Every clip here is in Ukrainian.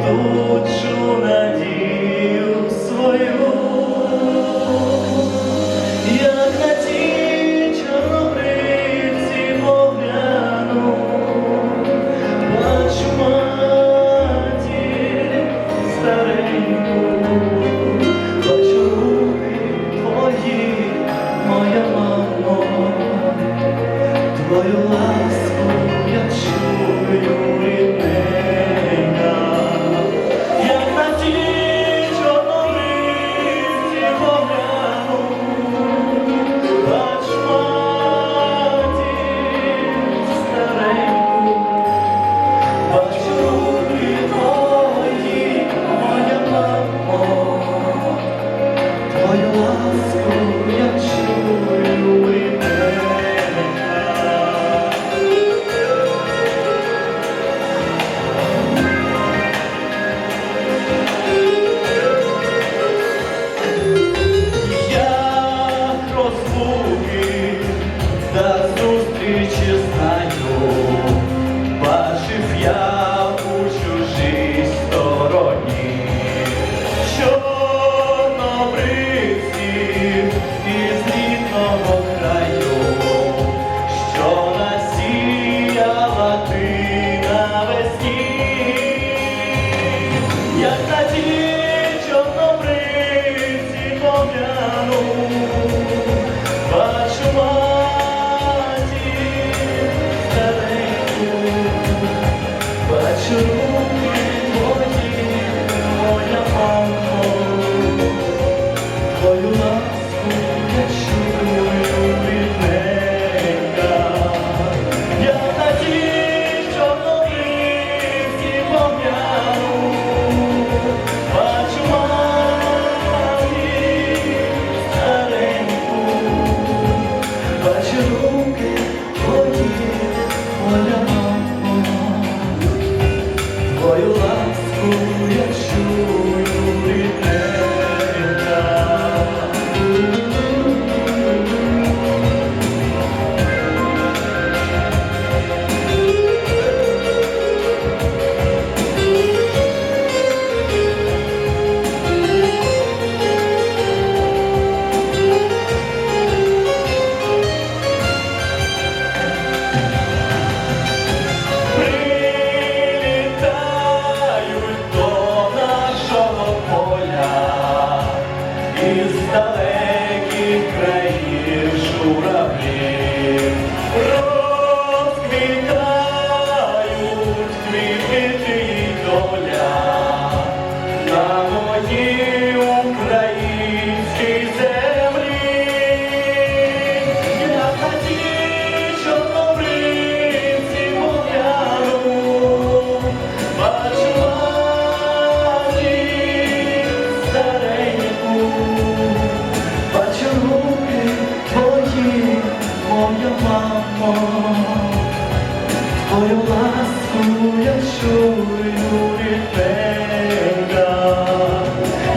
тут. твою ласку я чую від тебе.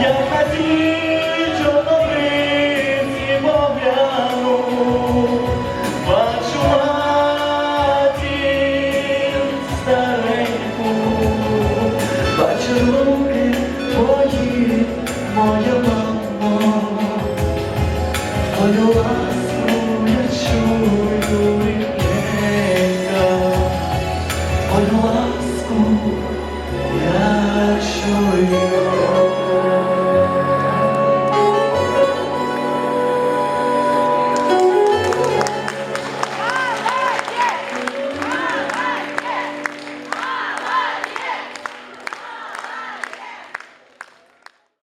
Я хотів обриці мовляну, бачу матір стареньку, бачу руки твої, моя мамо, твою ласку. to you.